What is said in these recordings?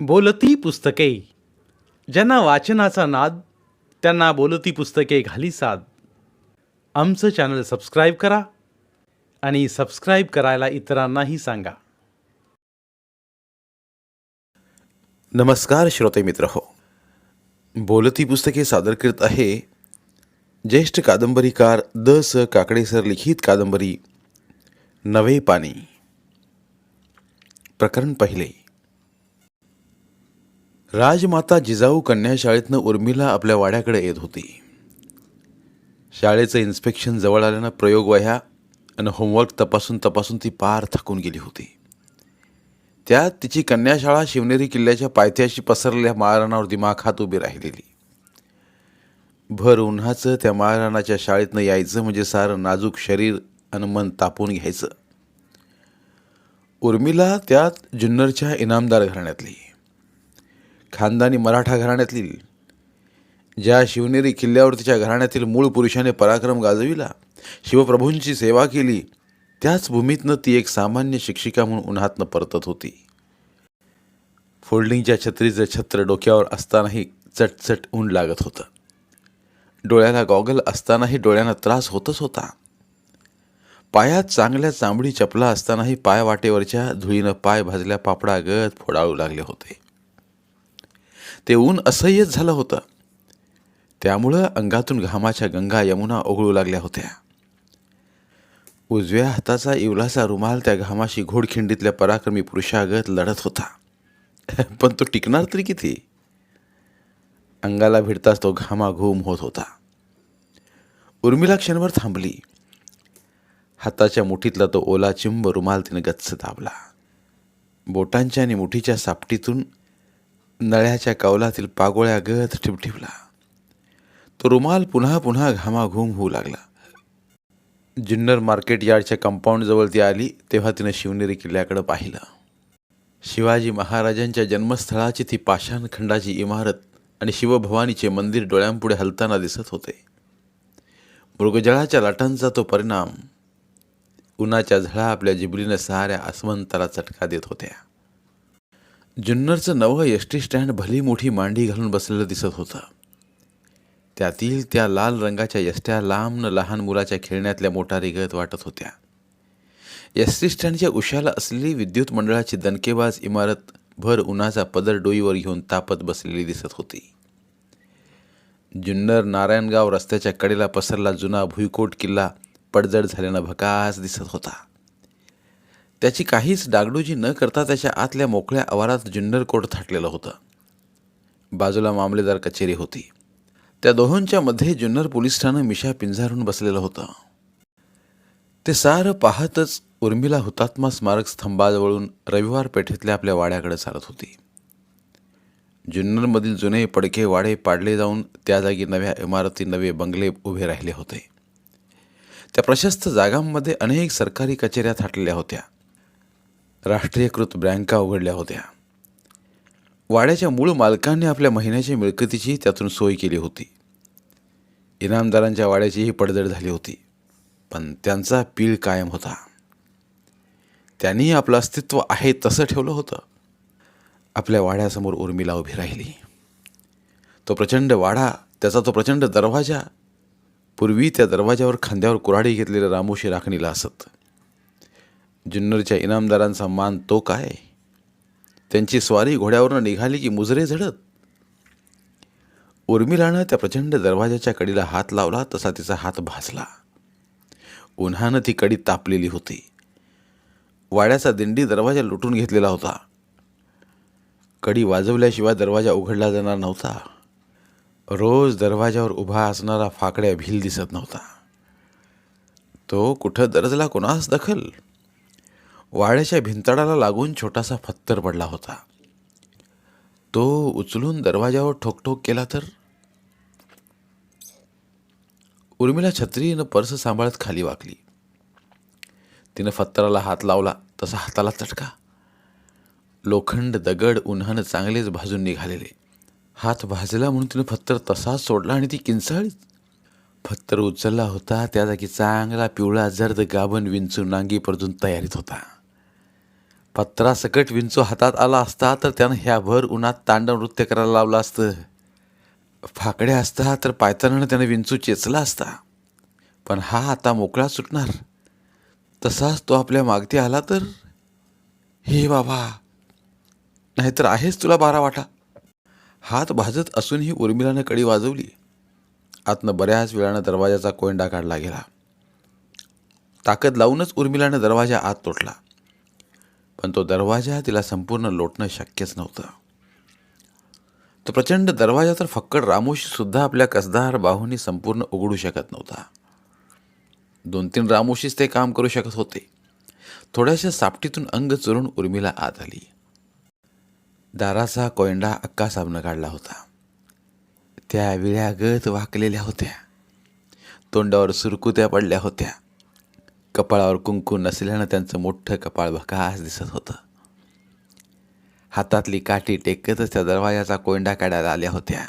बोलती पुस्तके. ज्यांना वाचनाचा नाद त्यांना बोलती पुस्तके घाली साद. आमचं चॅनल सबस्क्राईब करा आणि सबस्क्राईब करायला इतरांनाही सांगा. नमस्कार श्रोते मित्र हो. बोलती पुस्तके सादर करत आहे ज्येष्ठ कादंबरीकार द स काकडे सर लिखित कादंबरी नवे पाणी. प्रकरण पहिले. राजमाता जिजाऊ कन्या शाळेतनं उर्मिला आपल्या वाड्याकडे येत होती. शाळेचं इन्स्पेक्शन जवळ आल्यानं प्रयोग वह्या आणि होमवर्क तपासून तपासून ती पार थकून गेली होती. त्यात तिची कन्याशाळा शिवनेरी किल्ल्याच्या पायथ्याशी पसरलेल्या माळरानावर दिमाखात उभी राहिलेली. भर उन्हाचं त्या माळरानाच्या शाळेतनं यायचं म्हणजे सारं नाजूक शरीर आणि मन तापून घ्यायचं. उर्मिला त्यात जुन्नरच्या इनामदार घराण्यातली. खानदानी मराठा घराण्यातील ज्या शिवनेरी किल्ल्यावर तिच्या घराण्यातील मूळ पुरुषाने पराक्रम गाजविला शिवप्रभूंची सेवा केली त्याच भूमीतनं ती एक सामान्य शिक्षिका म्हणून उन्हातनं परतत होती. फोल्डिंगच्या छत्रीचं छत्र डोक्यावर असतानाही चटचट ऊन लागत होतं. डोळ्याला गॉगल असतानाही डोळ्यांना त्रास होतच होता. पायात चांगल्या चांबडी चपला असतानाही पाय वाटेवरच्या धुळीनं पाय भाजल्या पापडागत फोडाळू लागले होते. ते ऊन असह्यच झालं होतं. त्यामुळं अंगातून घामाच्या गंगा यमुना ओघळू लागल्या होत्या. उजव्या हाताचा इवलासा रुमाल त्या घामाशी घोडखिंडीतल्या पराक्रमी पुरुषागत लढत होता. पण तो टिकणार तरी किती? अंगाला भिडताच तो घामाघूम होत होता. उर्मिला क्षणभर थांबली. हाताच्या मुठीतला तो ओला चिंब रुमाल तिनं गच्च दाबला. बोटांच्या आणि मुठीच्या सापटीतून नळ्याच्या कौलातील पागोळ्या गत ठिपठिपला तो रुमाल पुन्हा पुन्हा घामाघूम होऊ लागला. जुन्नर मार्केट यार्डच्या कंपाऊंडजवळ ती आली तेव्हा तिनं शिवनेरी किल्ल्याकडे पाहिलं. शिवाजी महाराजांच्या जन्मस्थळाची ती पाषाण खंडाची इमारत आणि शिवभवानीचे मंदिर डोळ्यांपुढे हलताना दिसत होते. मृगजळाच्या लाटांचा तो परिणाम उन्हाच्या झळा आपल्या जिबलीनं साऱ्या आसमंताला चटका देत होत्या. जुन्नरचं नवं एस टी स्टँड भली मोठी मांडी घालून बसलेलं दिसत होतं. त्यातील त्या लाल रंगाच्या यष्ट्या लांब न लहान मुलाच्या खेळण्यातल्या मोठा रिगत वाटत होत्या. एस टी स्टँडच्या उशाला असलेली विद्युत मंडळाची दणकेबाज इमारत भर उन्हाचा पदर डोईवर घेऊन तापत बसलेली दिसत होती. जुन्नर नारायणगाव रस्त्याच्या कडेला पसरला जुना भुईकोट किल्ला पडझड झाल्यानं भकास दिसत होता. त्याची काहीच डागडुजी न करता त्याच्या आतल्या मोकळ्या आवारात जुन्नर कोट थाटलेलं होतं. बाजूला मामलेदार कचेरी होती. त्या दोहोंच्या मध्ये जुन्नर पोलीस ठाणं मिशा पिंजारून बसलेलं होतं. ते सारं पाहतच उर्मिला हुतात्मा स्मारक स्तंभाजवळून रविवार पेठेतल्या आपल्या वाड्याकडे चालत होती. जुन्नरमधील जुने पडके वाडे पाडले जाऊन त्या जागी नव्या इमारती नवे बंगले उभे राहिले होते. त्या प्रशस्त जागांमध्ये अनेक सरकारी कचेऱ्या थाटलेल्या होत्या. राष्ट्रीयकृत बँका उघडल्या होत्या. वाड्याच्या मूळ मालकांनी आपल्या महिन्याच्या मिळकतीची त्यातून सोय केली होती. इनामदारांच्या वाड्याचीही पडझड झाली होती पण त्यांचा पीळ कायम होता. त्यांनी आपलं अस्तित्व आहे तसं ठेवलं होतं. आपल्या वाड्यासमोर उर्मिला उभी राहिली. तो प्रचंड वाडा त्याचा तो प्रचंड दरवाजा पूर्वी त्या दरवाजावर खांद्यावर कुऱ्हाडी घेतलेल्या रामोशी राखणीला असत. जुन्नरच्या इनामदारांचा मान तो काय? त्यांची स्वारी घोड्यावरनं निघाली की मुजरे झडत? उर्मिलानं त्या प्रचंड दरवाजाच्या कडीला हात लावला तसा तिचा हात भाजला. उन्हानं ती कडी तापलेली होती. वाड्याचा दिंडी दरवाजा लुटून घेतलेला होता. कडी वाजवल्याशिवाय दरवाजा उघडला जाणार नव्हता. रोज दरवाजावर उभा असणारा फाकड्या भील दिसत नव्हता. तो कुठं दरजला कोणास दखल? वाड्याच्या भिंतडाला लागून छोटासा फत्तर पडला होता. तो उचलून दरवाजावर ठोकठोक केला तर? उर्मिला छत्रीनं पर्स सांभाळत खाली वाकली. तिनं फत्तराला हात लावला तसा हाताला चटका. लोखंड दगड उन्हानं चांगलेच भाजून निघालेले. हात भाजला म्हणून तिनं फत्तर तसाच सोडला आणि ती किंचाळीच फत्तर उचलला होता त्या जागी चांगला पिवळा जर्द गाभण विंचून नांगी परतून तयारीत होता. पत्रासकट विंचू हातात आला असता तर त्यानं ह्या भर उन्हात तांडव नृत्य करायला लावलं असतं. फाकड्या असता तर पायतानानं त्यानं विंचू चेचला असता. पण हा आता मोकळा सुटणार. तसाच तो आपल्या मागती आला तर? हे बाबा! नाहीतर आहेच तुला बारा वाटा. हात भाजत असूनही उर्मिलानं कडी वाजवली. आतनं बऱ्याच वेळानं दरवाजाचा कोयंडा काढला गेला. ताकद लावूनच उर्मिलानं दरवाजा आत तोटला पण तो दरवाजा तिला संपूर्ण लोटणं शक्यच नव्हतं. तो प्रचंड दरवाजा तर फक्कड रामोशीसुद्धा आपल्या कसदार बाहूंनी संपूर्ण उघडू शकत नव्हता. दोन तीन रामोशीच ते काम करू शकत होते. थोड्याशा सापटीतून अंग चुरून उर्मिला आत आली. दाराचा कोयंडा अक्का साबनं काढला होता. त्या विळ्या गत वाकलेल्या होत्या. तोंडावर सुरकुत्या पडल्या होत्या. कपाळावर कुंकू नसल्यानं त्यांचं मोठं कपाळ भकास दिसत होतं. हातातली काठी टेकतच त्या दरवाजाचा कोयंडा काढायला आल्या होत्या.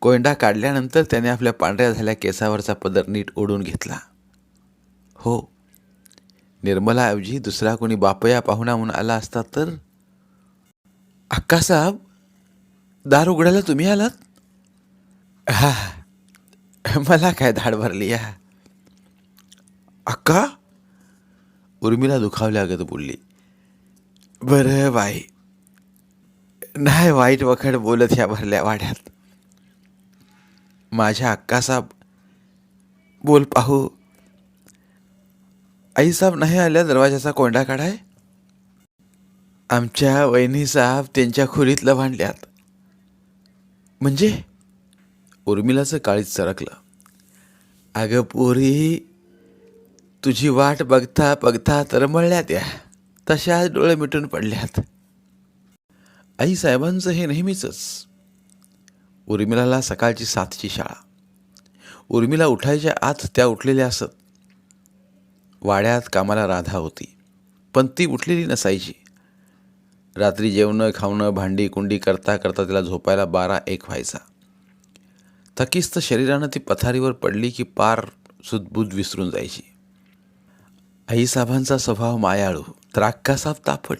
कोयंडा काढल्यानंतर त्याने आपल्या पांढऱ्या झाल्या केसावरचा पदर नीट ओढून घेतला. हो निर्मलाऐवजी दुसरा कोणी बापया पाहुणा म्हणून आला असता तर? अक्कासाहेब दार उघडायला तुम्ही आलात? हा मला काय धाड भरली या? अक्का उर्मिला दुखावल्यागत बोलली बरं बाई नाही वाईट वखड बोलत ह्या भरल्या वाड्यात माझ्या अक्कासाहेब बोल पाहू आईसाहेब नाही आल्या दरवाजाचा कोंडा काढाय आमच्या वहिनीसाहेब त्यांच्या खोलीतलं भांडल्यात म्हणजे उर्मिलाचं काळीच सरकलं अगं पोरी तुझी वाट बघता बघता तरमळल्या त्या तशाच डोळे मिटून पडल्यात. आई साहेबांचं हे नेहमीचंच. उर्मिलाला सकाळची सातची शाळा. उर्मिला उठायच्या आत त्या उठलेल्या असत. वाड्यात कामाला राधा होती पण ती उठलेली नसायची. रात्री जेवणं खावणं भांडी कुंडी करता करता तिला झोपायला बारा एक व्हायचा. थकीस्त शरीरानं ती पथारीवर पडली की पार सुदबुद विसरून जायची. आईसाहेबांचा स्वभाव मायाळू. तर अक्कासाहेब तापट.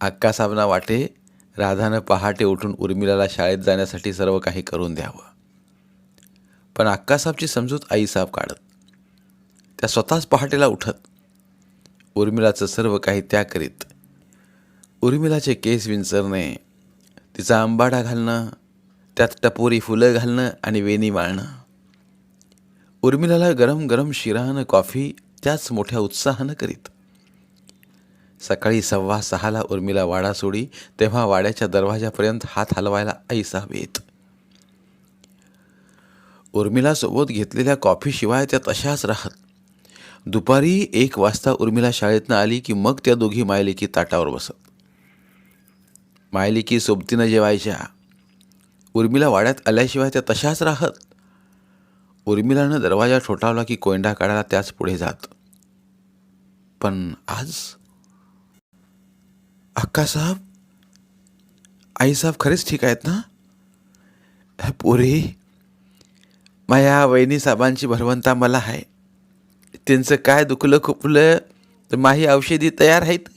अक्कासाहेबांना वाटे राधानं पहाटे उठून उर्मिलाला शाळेत जाण्यासाठी सर्व काही करून द्यावं. पण अक्कासाहेबची समजूत आईसाहेब काढत. त्या स्वतःच पहाटेला उठत. उर्मिलाचं सर्व काही त्या करीत. उर्मिलाचे केस विंचरणे तिचा आंबाडा घालणं त्यात टपोरी फुलं घालणं आणि वेणी माळणं. उर्मिलाला गरम गरम शिरानं कॉफी त्याच मोठ्या उत्साहानं करीत. सकाळी सव्वा सहाला उर्मिला वाडा सोडी तेव्हा वाड्याच्या दरवाजापर्यंत हात हलवायला ऐसा साहेब येत घेतलेल्या कॉफीशिवाय त्या तशाच राहत. दुपारी एक वाजता उर्मिला शाळेतनं आली की मग त्या दोघी मायलेकी ताटावर बसत. मायलेकी सोबतीनं जेवायच्या. उर्मिला वाड्यात आल्याशिवाय त्या तशाच राहत. उर्मिलानं दरवाजा ठोठावला की कोयंडा काढायला त्याच पुढे जात. पण आज? अक्कासाहेब आईसाहेब खरेच ठीक आहेत ना? पोरी माझ्या वहिनी साहेबांची भरवंता मला आहे. त्यांचं काय दुखलं खुपलं तर माही औषधी तयार आहेत?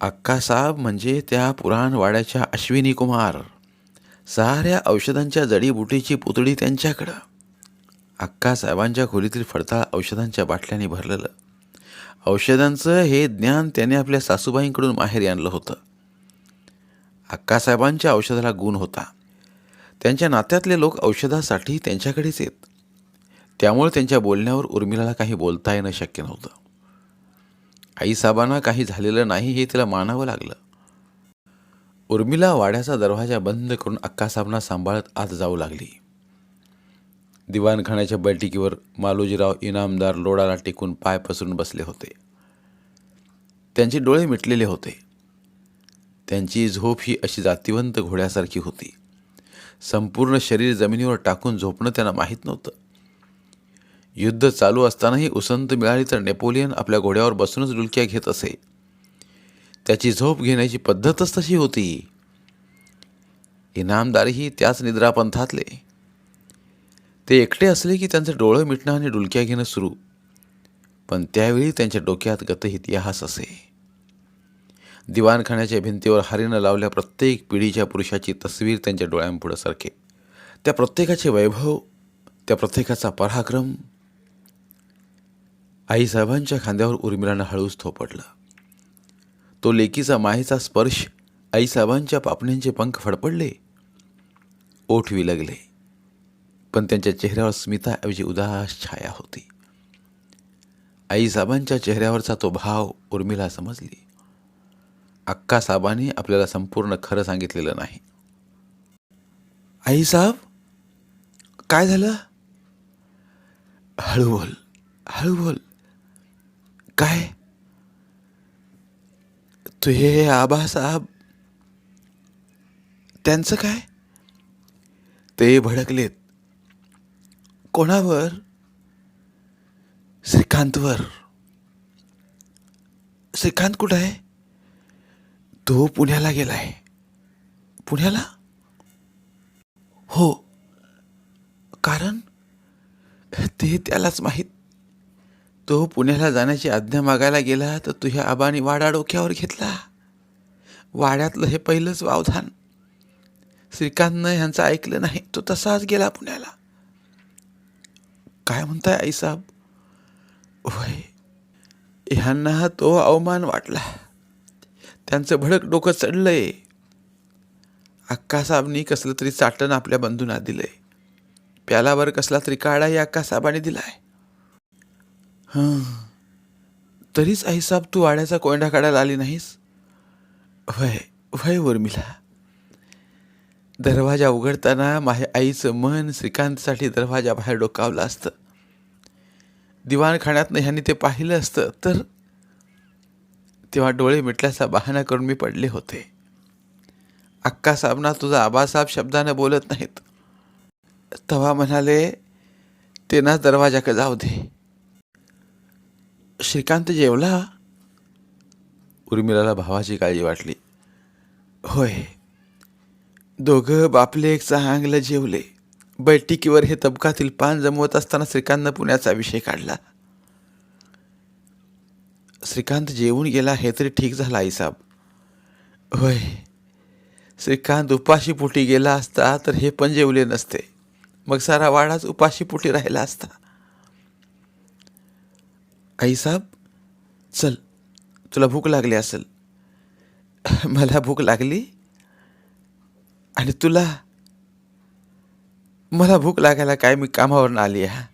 अक्कासाहेब म्हणजे त्या पुराणवाड्याच्या अश्विनी कुमार. साऱ्या औषधांच्या जडीबुटीची पुतळी त्यांच्याकडं. अक्कासाहेबांच्या खोलीतील फडताळ औषधांच्या बाटल्याने भरलेलं. औषधांचं हे ज्ञान त्याने आपल्या सासूबाईंकडून माहेरी आणलं होतं. अक्कासाहेबांच्या औषधाला गुण होता. त्यांच्या नात्यातले लोक औषधासाठी त्यांच्याकडेच येत. त्यामुळे त्यांच्या बोलण्यावर उर्मिलाला काही बोलता येणं शक्य नव्हतं. आईसाहेबांना काही झालेलं नाही हे तिला मानावं लागलं. उर्मिला वाड्याचा दरवाजा बंद करून अक्कासाहेबांना सांभाळत आत जाऊ लागली. दिवाणखान्याच्या बैठकीवर मालोजीराव इनामदार लोडाला टेकून पाय पसरून बसले होते. त्यांचे डोळे मिटलेले होते. त्यांची झोप ही अशी जातिवंत घोड्यासारखी होती. संपूर्ण शरीर जमिनीवर टाकून झोपणं त्यांना माहीत नव्हतं. युद्ध चालू असतानाही उसंत मिळाली तर नेपोलियन आपल्या घोड्यावर बसूनच डुलक्या घेत असे. त्याची झोप घेण्याची पद्धतच तशी होती. इनामदारही त्याच निद्रापंथातले. ते एकटे असले की त्यांचं डोळं मिटणं आणि डुलक्या घेणं सुरू. पण त्यावेळी त्यांच्या डोक्यात गत इतिहास असे. दिवाणखान्याच्या भिंतीवर हरीनं लावल्या प्रत्येक पिढीच्या पुरुषाची तस्वीर त्यांच्या डोळ्यांपुढं सारखे त्या प्रत्येकाचे वैभव त्या प्रत्येकाचा पराक्रम. आईसाहेबांच्या खांद्यावर उर्मिलानं हळूच थोपडलं तो लेकीचा मायेचा स्पर्श आईसाहेबांच्या पापण्यांचे पंख फडफडले. ओठ विलगले पण त्यांच्या चेहऱ्यावर स्मिताऐवजी उदास छाया होती. आईसाहेबांच्या चेहऱ्यावरचा तो भाव उर्मिला समजली. अक्का साहेबांनी आपल्याला संपूर्ण खरं सांगितलेलं नाही. आई साहेब काय झालं? हळू बोल हळू बोल. काय? तुझे आबा साहेब त्यांचं काय? ते भडकलेत. कोणावर? श्रीकांतवर. श्रीकांत कुठं आहे? तो पुण्याला गेला आहे. पुण्याला? हो. कारण ते त्यालाच माहीत. तो पुण्याला जाण्याची आज्ञा मागायला गेला तर तुझ्या आबाने वाडा डोक्यावर घेतला. वाड्यातलं हे पहिलंच वावधान. श्रीकांतनं ह्यांचं ऐकलं नाही तो तसाच गेला पुण्याला. काय म्हणताय आईसाब होय ह्यांना तो अवमान वाटला. त्यांचं भडक डोकं चढलंय. अक्कासाहेबनी कसलं तरी चाटण आपल्या बंधूंना दिलंय. प्यालावर कसला तरी काढाही अक्कासाहेबाने दिलाय. हं तरीच आईसाहेब तू वाड्याचा कोंडा काढायला आली नाहीस? वय वय उर्मिला. दरवाजा उघडताना माझ्या आईचं मन श्रीकांतसाठी दरवाजा बाहेर डोकावलं असतं. दिवाणखाण्यातनं ह्यांनी ते पाहिलं असतं तर तेव्हा डोळे मिटल्याचा बहाणा करून मी पडले होते. अक्का साहेबना तुझा आबासाहेब शब्दानं बोलत नाहीत. तेव्हा म्हणाले ते ना दरवाजाकडे जाऊ दे. श्रीकांत जेवला? उर्मिलाला भावाची काळजी वाटली. होय. दोघं बापले एक चांगलं जेवले. बैठकीवर हे तबकातील पान जमवत असताना श्रीकांतनं पुण्याचा विषय काढला श्रीकांत जेवून गेला हे तरी ठीक झालं आईसाब. होय श्रीकांत उपाशी पोटी गेला असता तर हे पण जेवले नसते. मग सारा वाडाच उपाशी पोटी राहिला असता. आईसाब चल तुला भूक लागली असेल. मला भूक लागली? आणि तुला मला भूक लागायला काय मी कामावरून आली आहे?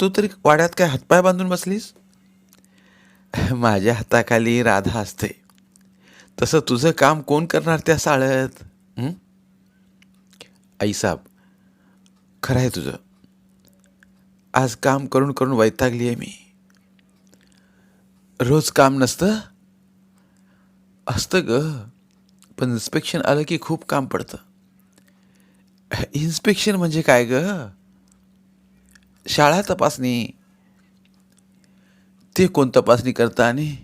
तू तरी वाड्यात काय हातपाय बांधून बसलीस? माझ्या हाताखाली राधा असते. तसं तुझं काम कोण करणार त्या साळत आईसाब खरं आहे तुझं. आज काम करून करून वैतागली आहे मी. रोज काम नसतं? असतं ग. पण इन्स्पेक्शन आलं की खूप काम पडतं. इन्स्पेक्शन म्हणजे काय ग? शाळा तपासणी. ते कोण तपासणी करता आणि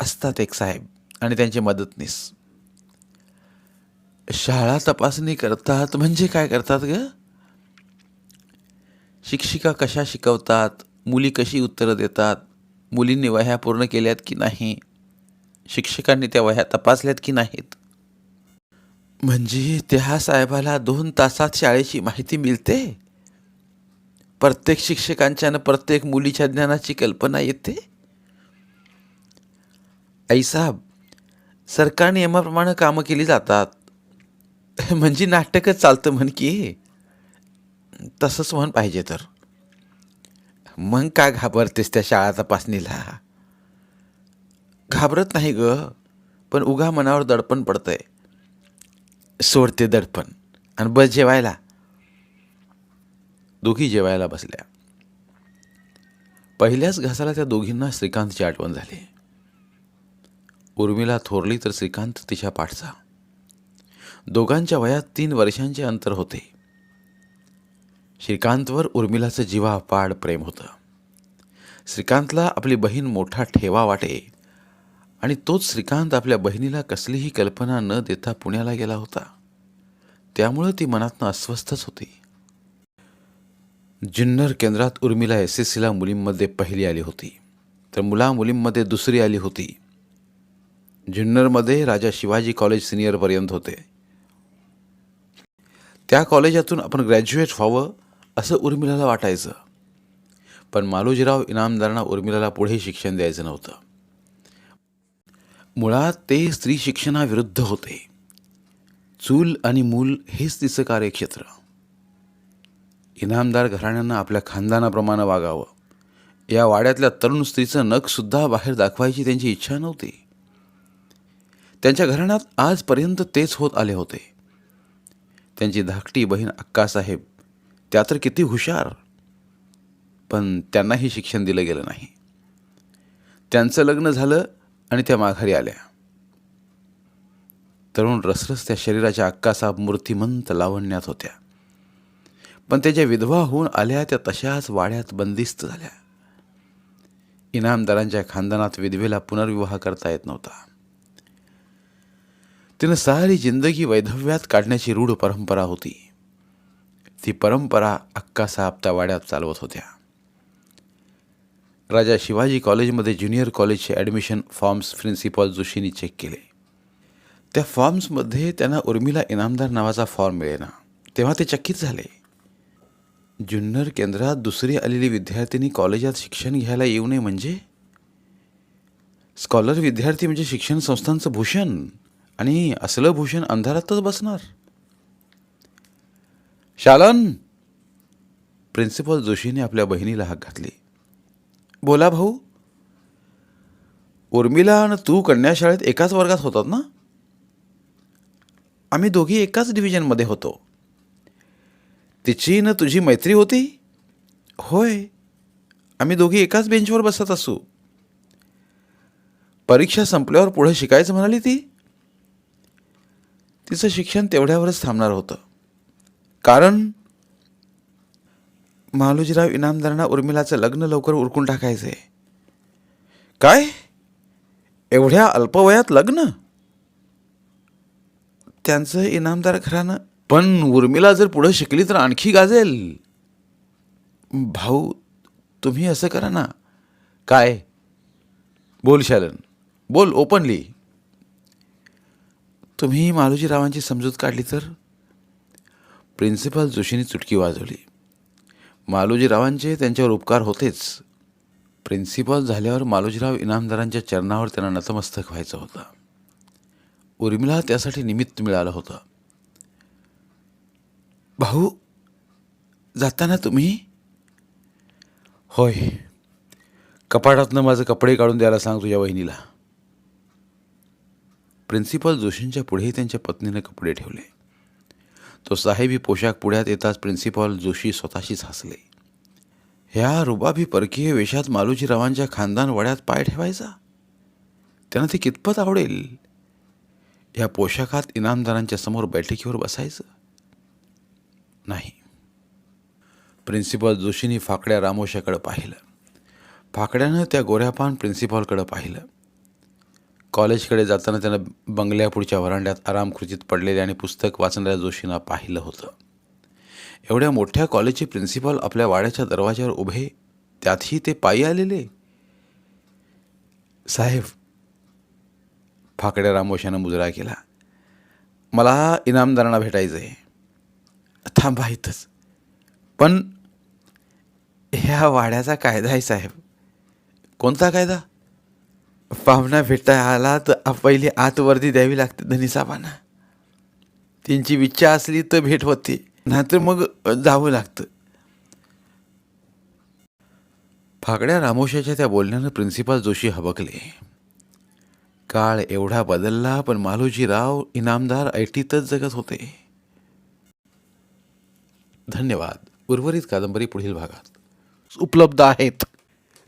असतात एक साहेब आणि त्यांचे मदतनीस. शाळा तपासणी करतात म्हणजे काय करतात ग? शिक्षिका कशा शिकवतात? मुली कशी उत्तरं देतात? मुलींनी वह्या पूर्ण केल्यात की नाही? शिक्षकांनी त्या वह्या तपासल्यात की नाहीत? म्हणजे त्या साहेबाला दोन तासात शाळेची माहिती मिळते? प्रत्येक शिक्षकांच्या प्रत्येक मुलीच्या ज्ञानाची कल्पना येते? आईसाहेब सरकार नियमाप्रमाणे कामं केली जातात. म्हणजे नाटकच चालतं म्हण की. तसंच म्हण पाहिजे तर. मग का घाबरतेस त्या शाळा तपासणीला? घाबरत नाही ग पण उगा मनावर दडपण पडतंय. सोडते दडपण. आणि बस जेवायला. दोघी जेवायला बसल्या. पहिल्याच घासाला त्या दोघींना श्रीकांतची आठवण झाली. उर्मिला थोरली तर श्रीकांत तिच्या पाठचा. दोघांच्या वयात तीन वर्षांचे अंतर होते. श्रीकांतवर उर्मिलाचं जीवापाड प्रेम होतं. श्रीकांतला आपली बहीण मोठा ठेवा वाटे. आणि तोच श्रीकांत आपल्या बहिणीला कसलीही कल्पना न देता पुण्याला गेला होता. त्यामुळं ती मनातनं अस्वस्थच होती. जुन्नर केंद्रात उर्मिला एस एस सीला मुलींमध्ये पहिली आली होती. तर मुला मुलींमध्ये दुसरी आली होती. जुन्नरमध्ये राजा शिवाजी कॉलेज सिनियरपर्यंत होते. त्या कॉलेजातून आपण ग्रॅज्युएट व्हावं असं उर्मिलाला वाटायचं. पण मालोजीराव इनामदारांना उर्मिलाला पुढे शिक्षण द्यायचं नव्हतं. मुळात ते स्त्री शिक्षणाविरुद्ध होते. चूल आणि मूल हेच तिचं कार्यक्षेत्र. इनामदार घराण्यांना आपल्या खानदानाप्रमाणे वागावं. या वाड्यातल्या तरुण स्त्रीचं नखसुद्धा बाहेर दाखवायची त्यांची इच्छा नव्हती. त्यांच्या घराण्यात आजपर्यंत तेच होत आले होते. त्यांची धाकटी बहीण अक्कासाहेब त्या तर किती हुशार. पण त्यांनाही शिक्षण दिलं गेलं नाही. त्यांचं लग्न झालं आणि त्या माघारी आल्या. तरुण रसरस त्या शरीराच्या अक्कासा मूर्तिमंत लावण्यात होत्या. पण त्याच्या विधवा होऊन आल्या त्या तशाच वाड्यात बंदिस्त झाल्या. इनामदारांच्या खानदानात विधवेला पुनर्विवाह करता येत नव्हता. तिनं सारी जिंदगी वैधव्यात काढण्याची रूढ परंपरा होती. ती परंपरा अक्कासाहेब त्या वाड्यात चालवत होत्या. राजा शिवाजी कॉलेजमध्ये ज्युनियर कॉलेजचे ॲडमिशन फॉर्म्स प्रिन्सिपॉल जोशींनी चेक केले. त्या फॉर्म्समध्ये त्यांना उर्मिला इनामदार नावाचा फॉर्म मिळेना. तेव्हा ते चकित झाले. जुन्नर केंद्रात दुसरी आलेली विद्यार्थिनी कॉलेजात शिक्षण घ्यायला येऊ नये म्हणजे? स्कॉलर विद्यार्थी म्हणजे शिक्षण संस्थांचं भूषण आणि असलं भूषण अंधारातच बसणार. शालन! प्रिन्सिपल जोशीने आपल्या बहिणीला हाक घातली. बोला भाऊ. उर्मिला आणि तू कन्याशाळेत एकाच वर्गात होतात ना? आम्ही दोघी एकाच डिव्हिजनमध्ये होतो. तिची न तुझी मैत्री होती? होय. आम्ही दोघी एकाच बेंचवर बसत असू. परीक्षा संपल्यावर पुढे शिकायचं म्हणाली ती? तिचं शिक्षण तेवढ्यावरच थांबणार होतं. कारण मालोजीराव इनामदारांना उर्मिलाचं लग्न लवकर उरकून टाकायचं आहे काय? एवढ्या अल्पवयात लग्न? त्यांचं इनामदार घरानं पण उर्मिला जर पुढं शिकली तर आणखी गाजेल. भाऊ तुम्ही असं करा ना. काय? बोल शालन. बोल ओपनली तुम्ही मालोजीरावांची समजूत काढली तर? प्रिन्सिपल जोशींनी चुटकी वाजवली. मालोजीरावांचे त्यांच्यावर उपकार होतेच. प्रिन्सिपल झाल्यावर मालोजीराव इनामदारांच्या चरणावर त्यांना नतमस्तक व्हायचं होतं. उर्मिला त्यासाठी निमित्त मिळालं होतं. भाऊ जाताना तुम्ही? होय. कपाटातनं माझे कपडे काढून द्यायला सांग तुझ्या वहिनीला. प्रिन्सिपल जोशींच्या पुढेही त्यांच्या पत्नीने कपडे ठेवले. तो साहेबी पोशाख पुढ्यात येताच प्रिन्सिपॉल जोशी स्वतःशीच हसले. ह्या रुबाबी परकीय वेशात मालोजीरावांच्या खानदान वड्यात पाय ठेवायचा? त्यांना ते कितपत आवडेल? ह्या पोशाखात इनामदारांच्या समोर बैठकीवर बसायचं? नाही. प्रिन्सिपॉल जोशींनी फाकड्या रामोशाकडे पाहिलं. फाकड्यानं त्या गोऱ्यापान प्रिन्सिपॉलकडं पाहिलं. कॉलेजकडे जाताना त्यानं बंगल्यापुढच्या व्हरांड्यात आरामखुर्चीत पडलेले आणि पुस्तक वाचणाऱ्या जोशींना पाहिलं होतं. एवढ्या मोठ्या कॉलेजचे प्रिन्सिपॉल आपल्या वाड्याच्या दरवाज्यावर उभे त्यातही ते पायी आलेले? साहेब फाकड्या रामोशानं मुजरा केला. मला इनामदारांना भेटायचं आहे थांबा इथंच. पण ह्या वाड्याचा कायदा आहे साहेब. कोणता कायदा? पाहुणा भेटता आला तर पहिली आतवर्दी द्यावी लागते धनीसाबांना त्यांची इच्छा असली तर भेट होते नाहीतर मग जावं लागतं. फाकड्या रामोशाच्या त्या बोलण्यानं प्रिन्सिपाल जोशी हबकले. काळ एवढा बदलला पण मालोजीराव इनामदार ऐटीतच जगत होते. धन्यवाद. उर्वरित कादंबरी पुढील भागात. उपलब्ध आहेत.